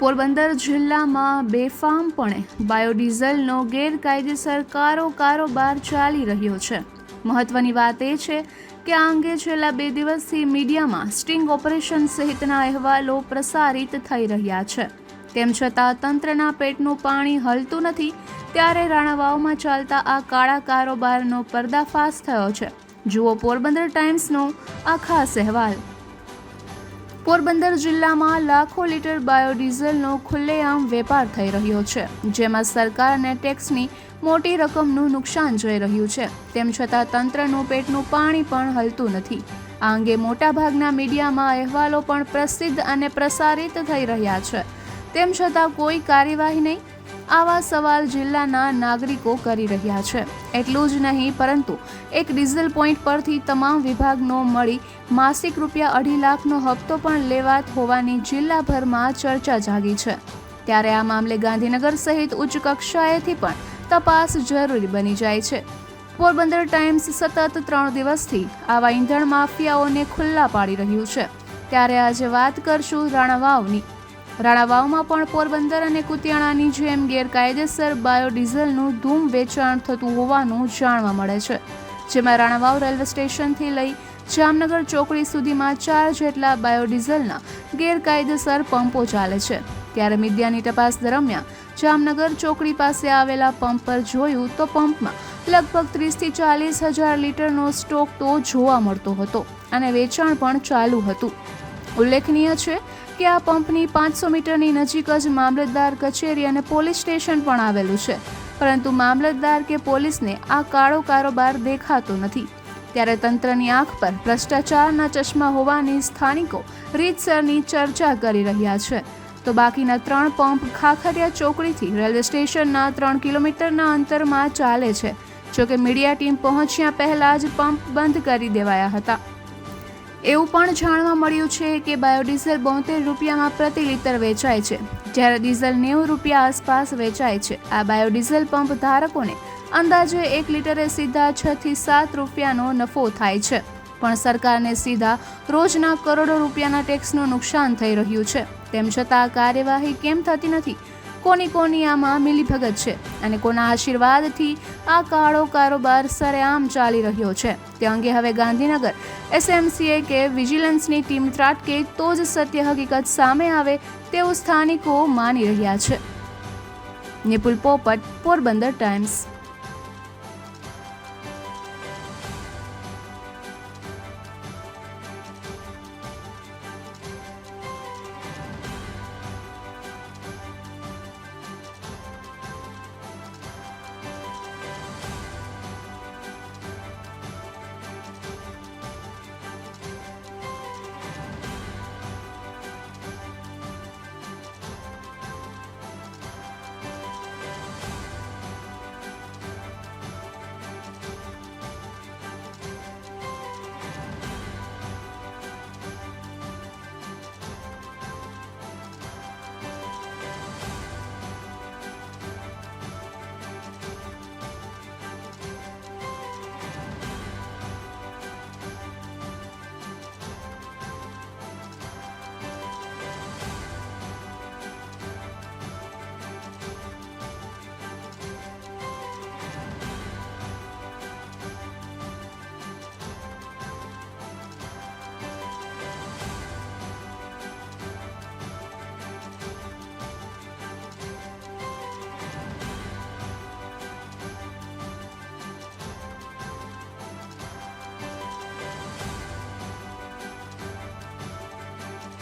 પોરબંદર જિલ્લામાં બેફામપણે બાયોડીઝલનો ગેરકાયદેસર કારો કારોબાર ચાલી રહ્યો છે. મહત્વની વાત એ છે કે આ અંગે છેલ્લા બે દિવસથી મીડિયામાં સ્ટિંગ ઓપરેશન સહિતના અહેવાલો પ્રસારિત થઈ રહ્યા છે. તેમ છતાં તંત્રના પેટનું પાણી હલતું નથી, ત્યારે રાણાવાવમાં ચાલતા આ કાળા કારોબારનો પર્દાફાશ થયો છે. જુઓ પોરબંદર ટાઈમ્સનો આ ખાસ અહેવાલ. પોરબંદર જિલ્લામાં લાખો લીટર બાયોડીઝલનો ખુલ્લેઆમ વેપાર થઈ રહ્યો છે, જેમાં સરકાર અને ટેક્સની મોટી રકમનું નુકસાન જઈ રહ્યું છે. તેમ છતાં તંત્રનું પેટનું પાણી પણ હલતું નથી. આ અંગે મોટાભાગના મીડિયામાં અહેવાલો પણ પ્રસિદ્ધ અને પ્રસારિત થઈ રહ્યા છે. તેમ છતાં કોઈ કાર્યવાહી નહીં આવા સવાલ જિલ્લાના નાગરિકો કરી રહ્યા છે. એટલું જ નહીં, પરંતુ એક ડીઝલ પોઈન્ટ પરથી તમામ વિભાગનો મળી માસિક રૂપિયા અઢી લાખનો હપ્તો પણ લેવાત હોવાની જિલ્લાભરમાં ચર્ચા જાગી છે. ત્યારે આ મામલે ગાંધીનગર સહિત ઉચ્ચ કક્ષાએથી પણ તપાસ જરૂરી બની જાય છે. પોરબંદર ટાઈમ્સ સતત ત્રણ દિવસથી આવા ઈંધણ માફિયાઓને ખુલ્લા પાડી રહ્યું છે. ત્યારે આજે વાત કરશું રાણાવાવની રાણાવાવમાં પણ પોરબંદર અને કુતિયાણાની જેમ ગેરકાયદેસર બાયોડીઝલનું ધૂમ વેચાણ થતું હોવાનું જાણવા મળે છે. જેમાં રાણાવાવ રેલવે સ્ટેશનથી લઈ જામનગર ચોકડી સુધીમાં ચાર જેટલા બાયોડીઝલના ગેરકાયદેસર પંપો ચાલે છે. ત્યારે મીડિયાની તપાસ દરમિયાન જામનગર ચોકડી પાસે આવેલા પંપ પર જોયું તો પંપમાં લગભગ ત્રીસથી ચાલીસ હજાર લીટરનો સ્ટોક તો જોવા મળતો હતો અને વેચાણ પણ ચાલુ હતું. ઉલ્લેખનીય છે કે આ પંપની પાંચસો મીટરની નજીક જ મામલતદાર કચેરી અને પોલીસ સ્ટેશન પણ આવેલું છે. પરંતુ મામલતદાર કે પોલીસને આ કાળો કારોબાર દેખાતો નથી. ત્યારે તંત્રની આંખ પર ભ્રષ્ટાચારના ચશ્મા હોવાની સ્થાનિકો રીતસરની ચર્ચા કરી રહ્યા છે. તો બાકીના ત્રણ પંપ ખાખરિયા ચોકડીથી રેલવે સ્ટેશનના ત્રણ કિલોમીટરના અંતરમાં ચાલે છે. જોકે મીડિયા ટીમ પહોંચ્યા પહેલા જ પંપ બંધ કરી દેવાયા હતા. એવું પણ જાણવા મળ્યું છે કે બાયોડીઝલ બોતેર રૂપિયામાં પ્રતિ લિટર વેચાય છે. જ્યારે ડીઝલ નેવું રૂપિયા આસપાસ વેચાય છે. આ બાયોડીઝલ પંપ ધારકોને અંદાજે એક લીટરે સીધા છ થી સાત રૂપિયાનો નફો થાય છે. પણ સરકારને સીધા રોજના કરોડો રૂપિયાના ટેક્સનું નુકસાન થઈ રહ્યું છે. તેમ છતાં કાર્યવાહી કેમ થતી નથી કોની કોની આમાં મિલીભગત છે અને કોના આશીર્વાદથી આ કાળો કારોબાર સરેઆમ ચાલી રહ્યો છે. તે અંગે હવે ગાંધીનગર એસએમસીએ કે વિજિલન્સની ટીમ ત્રાટકે તો જ સત્ય હકીકત સામે આવે તેવું સ્થાનિકો માની રહ્યા છે. નિપુલ પોપટ, પોરબંદર ટાઈમ્સ.